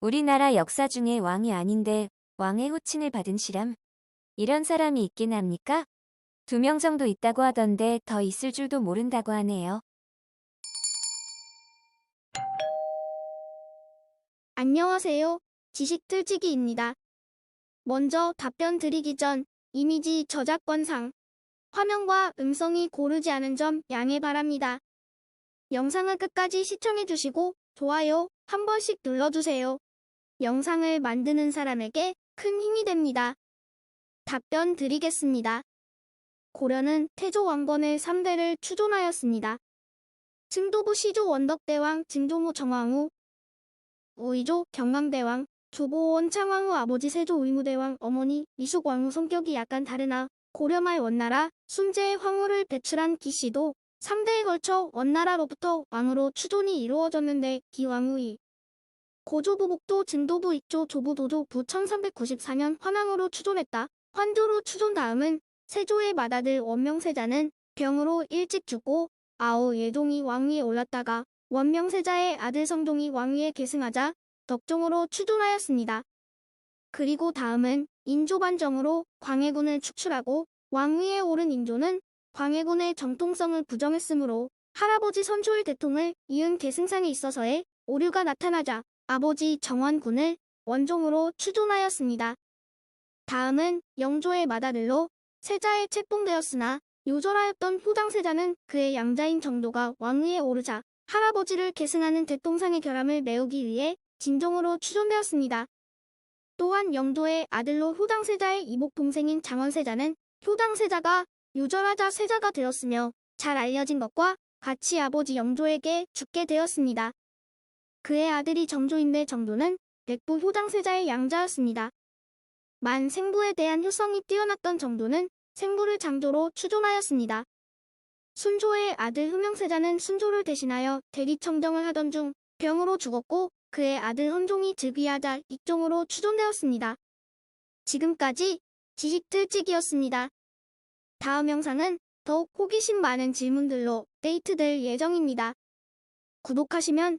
우리나라 역사 중에 왕이 아닌데 왕의 호칭을 받은 시람. 이런 사람이 있긴 합니까? 두 명 정도 있다고 하던데 더 있을 줄도 모른다고 하네요. 안녕하세요. 지식 틀치기입니다. 먼저 답변 드리기 전 이미지 저작권상 화면과 음성이 고르지 않은 점 양해 바랍니다. 영상을 끝까지 시청해주시고 좋아요 한 번씩 눌러주세요. 영상을 만드는 사람에게 큰 힘이 됩니다. 답변 드리겠습니다. 고려는 태조 왕건의 3대를 추존하였습니다. 증도부 시조 원덕대왕 증조무 정왕후 우이조 경강대왕, 조보원 창왕후 아버지 세조 의무대왕 어머니 미숙왕후 성격이 약간 다르나 고려말 원나라 순제의 황후를 배출한 기씨도 3대에 걸쳐 원나라로부터 왕으로 추존이 이루어졌는데 기왕후이 고조부복도 증도부 익조 조부도조 부 1394년 환왕으로 추존했다. 환조로 추존 다음은 세조의 맏아들 원명세자는 병으로 일찍 죽고 아우 예종이 왕위에 올랐다가 원명세자의 아들 성종이 왕위에 계승하자 덕종으로 추존하였습니다. 그리고 다음은 인조반정으로 광해군을 축출하고 왕위에 오른 인조는 광해군의 정통성을 부정했으므로 할아버지 선조의 대통을 이은 계승상에 있어서의 오류가 나타나자 아버지 정원군을 원종으로 추존하였습니다. 다음은 영조의 맏아들로 세자에 책봉되었으나 요절하였던 효당세자는 그의 양자인 정도가 왕위에 오르자 할아버지를 계승하는 대통상의 결함을 메우기 위해 진종으로 추존되었습니다. 또한 영조의 아들로 효당세자의 이복 동생인 장원세자는 효당세자가 유절하자 세자가 되었으며 잘 알려진 것과 같이 아버지 영조에게 죽게 되었습니다. 그의 아들이 정조인데 정조는 백부 효당세자의 양자였습니다. 만 생부에 대한 효성이 뛰어났던 정조는 생부를 장조로 추존하였습니다. 순조의 아들 흥명세자는 순조를 대신하여 대리청정을 하던 중 병으로 죽었고 그의 아들 헌종이 즉위하자 익종으로 추존되었습니다. 지금까지 지식틀찍이었습니다. 다음 영상은 더욱 호기심 많은 질문들로 데이트될 예정입니다. 구독하시면